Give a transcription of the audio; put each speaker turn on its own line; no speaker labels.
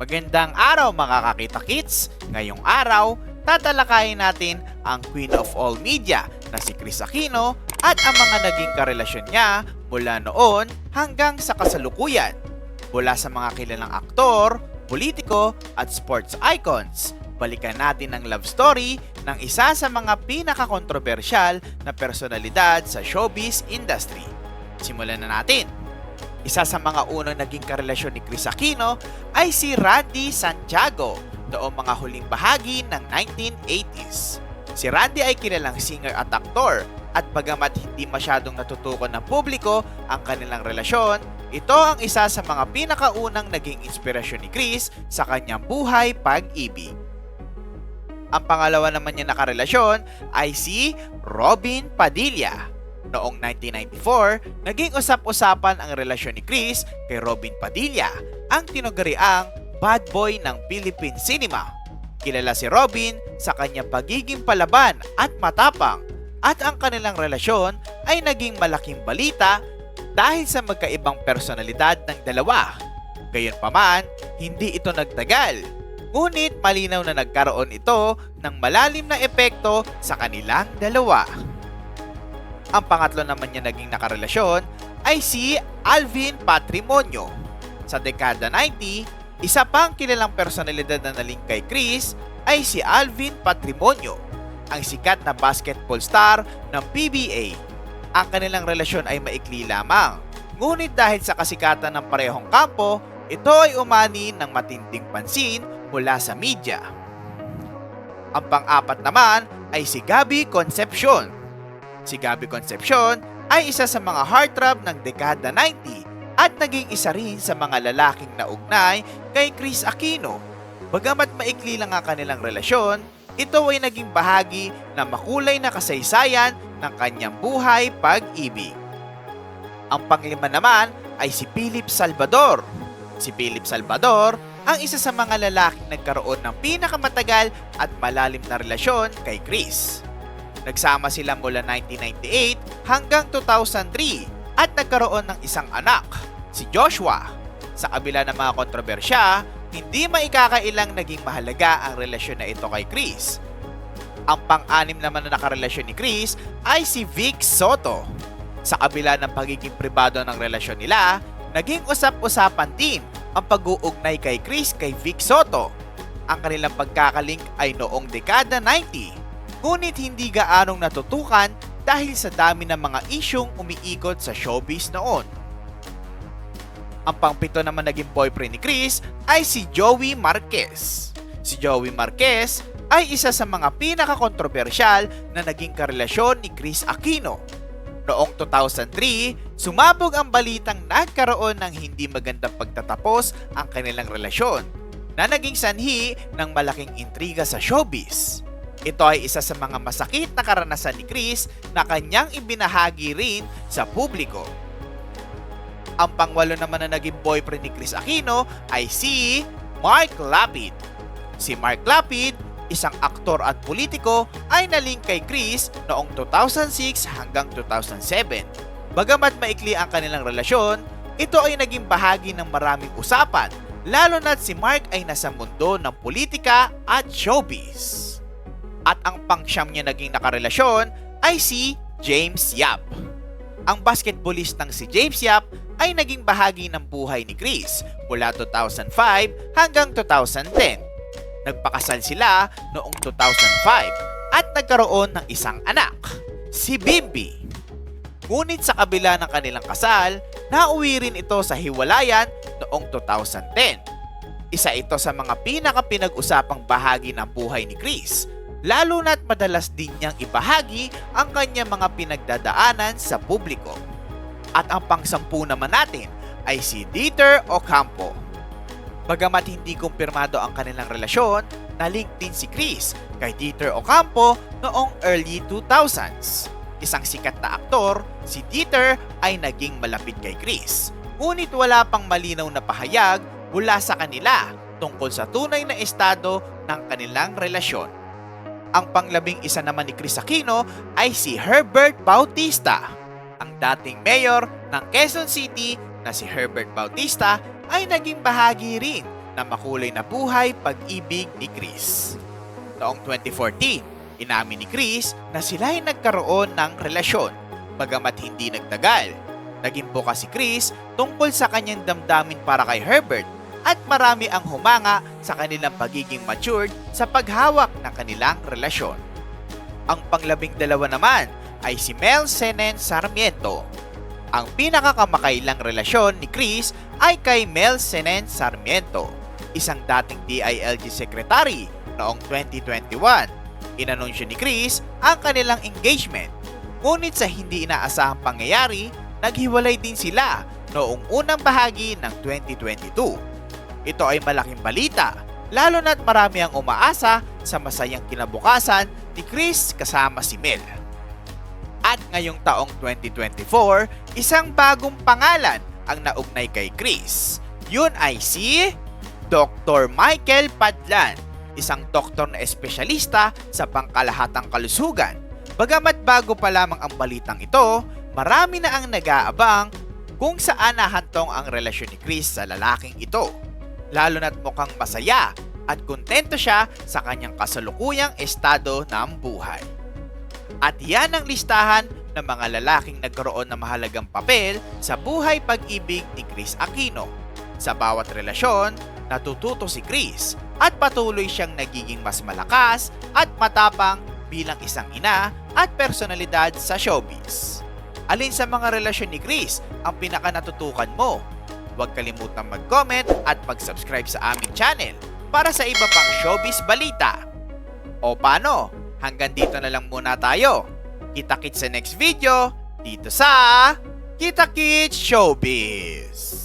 Magandang araw mga kakita kits! Ngayong araw, tatalakayin natin ang Queen of All Media na si Chris Aquino at ang mga naging karelasyon niya mula noon hanggang sa kasalukuyan. Mula sa mga kilalang aktor, politiko at sports icons, balikan natin ang love story ng isa sa mga pinakakontrobersyal na personalidad sa showbiz industry. Simulan na natin! Isa sa mga unang naging karelasyon ni Chris Aquino ay si Randy Santiago noong mga huling bahagi ng 1980s. Si Randy ay kilalang singer at aktor at bagamat hindi masyadong natutukan ng publiko ang kanilang relasyon, ito ang isa sa mga pinakaunang naging inspirasyon ni Chris sa kanyang buhay pag-ibig. Ang pangalawa naman niya nakarelasyon ay si Robin Padilla. Noong 1994, naging usap-usapan ang relasyon ni Chris kay Robin Padilla, ang tinugariang bad boy ng Philippine cinema. Kilala si Robin sa kanyang pagiging palaban at matapang at ang kanilang relasyon ay naging malaking balita dahil sa magkaibang personalidad ng dalawa. Gayunpaman, hindi ito nagtagal. Ngunit malinaw na nagkaroon ito ng malalim na epekto sa kanilang dalawa. Ang pangatlo naman niya naging nakarelasyon ay si Alvin Patrimonio. Sa dekada 90, isa pang kilalang personalidad na naling kay Chris ay si Alvin Patrimonio, ang sikat na basketball star ng PBA. Ang kanilang relasyon ay maikli lamang. Ngunit dahil sa kasikatan ng parehong kampo, ito ay umani ng matinding pansin mula sa media. Ang pang-apat naman ay si Gabby Concepcion. Si Gabby Concepcion ay isa sa mga heartthrob ng dekada 90 at naging isa rin sa mga lalaking naugnay kay Chris Aquino. Bagamat maikli lang ang kanilang relasyon, ito ay naging bahagi ng makulay na kasaysayan ng kanyang buhay pag-ibig. Ang panglima naman ay si Philip Salvador. Si Philip Salvador ang isa sa mga lalaking nagkaroon ng pinakamatagal at malalim na relasyon kay Chris. Nagsama sila mula 1998 hanggang 2003 at nagkaroon ng isang anak, si Joshua. Sa kabila ng mga kontrobersya, hindi maikakailang naging mahalaga ang relasyon na ito kay Chris. Ang pang-anim naman na nakarelasyon ni Chris ay si Vic Soto. Sa kabila ng pagiging pribado ng relasyon nila, naging usap-usapan din ang pag-uugnay kay Chris kay Vic Soto. Ang kanilang pagkakalink ay noong dekada 90 ngunit hindi gaanong natutukan dahil sa dami ng mga isyong umiikot sa showbiz noon. Ang pangpito naman naging boyfriend ni Chris ay si Joey Marquez. Si Joey Marquez ay isa sa mga pinakakontrobersyal na naging karelasyon ni Chris Aquino. Noong 2003, sumabog ang balitang nagkaroon ng hindi magandang pagtatapos ang kanilang relasyon na naging sanhi ng malaking intriga sa showbiz. Ito ay isa sa mga masakit na karanasan ni Chris na kanyang ibinahagi rin sa publiko. Ang pangwalo naman na naging boyfriend ni Chris Aquino ay si Mark Lapid. Si Mark Lapid, isang aktor at politiko, ay naling kay Chris noong 2006 hanggang 2007. Bagamat maikli ang kanilang relasyon, ito ay naging bahagi ng maraming usapan, lalo na't si Mark ay nasa mundo ng politika at showbiz at ang pangsyam niya naging nakarelasyon ay si James Yap. Ang basketballistang si James Yap ay naging bahagi ng buhay ni Chris mula 2005 hanggang 2010. Nagpakasal sila noong 2005 at nagkaroon ng isang anak, si Bimbi. Ngunit sa kabila ng kanilang kasal, nauwi rin ito sa hiwalayan noong 2010. Isa ito sa mga pinaka-pinag-usapang bahagi ng buhay ni Chris lalo na't madalas din niyang ibahagi ang kanyang mga pinagdadaanan sa publiko. At ang pangsampu naman natin ay si Dieter Ocampo. Bagamat hindi kumpirmado ang kanilang relasyon, nalink din si Chris kay Dieter Ocampo noong early 2000s. Isang sikat na aktor, si Dieter ay naging malapit kay Chris. Ngunit wala pang malinaw na pahayag mula sa kanila tungkol sa tunay na estado ng kanilang relasyon. Ang panglabing isa naman ni Chris Aquino ay si Herbert Bautista. Ang dating mayor ng Quezon City na si Herbert Bautista ay naging bahagi rin na makulay na buhay pag-ibig ni Chris. Noong 2014, inamin ni Chris na sila ay nagkaroon ng relasyon, bagamat hindi nagtagal. Naging bukas si Chris tungkol sa kanyang damdamin para kay Herbert at marami ang humanga sa kanilang pagiging matured sa paghawak ng kanilang relasyon. Ang panglabing dalawa naman ay si Mel Senen Sarmiento. Ang pinakakamakailang relasyon ni Chris ay kay Mel Senen Sarmiento, isang dating DILG secretary noong 2021. Inanunsyo ni Chris ang kanilang engagement. Ngunit sa hindi inaasahang pangyayari, naghiwalay din sila noong unang bahagi ng 2022. Ito ay malaking balita, lalo na't marami ang umaasa sa masayang kinabukasan ni Chris kasama si Mel. At ngayong taong 2024, isang bagong pangalan ang naugnay kay Chris. Yun ay si Dr. Michael Padlan, isang doktor na espesyalista sa pangkalahatang kalusugan. Bagamat bago pa lamang ang balitang ito, marami na ang nag-aabang kung saan nahantong ang relasyon ni Chris sa lalaking ito. Lalo na't mukhang masaya at kontento siya sa kanyang kasalukuyang estado ng buhay. At yan ang listahan ng mga lalaking nagkaroon ng mahalagang papel sa buhay pag-ibig ni Chris Aquino. Sa bawat relasyon, natututo si Chris at patuloy siyang nagiging mas malakas at matapang bilang isang ina at personalidad sa showbiz. Alin sa mga relasyon ni Chris ang pinaka natutukan mo? Huwag kalimutang mag-comment at mag-subscribe sa aming channel para sa iba pang showbiz balita. O paano? Hanggang dito na lang muna tayo. Kita-kits sa next video dito sa Kita Kits Showbiz.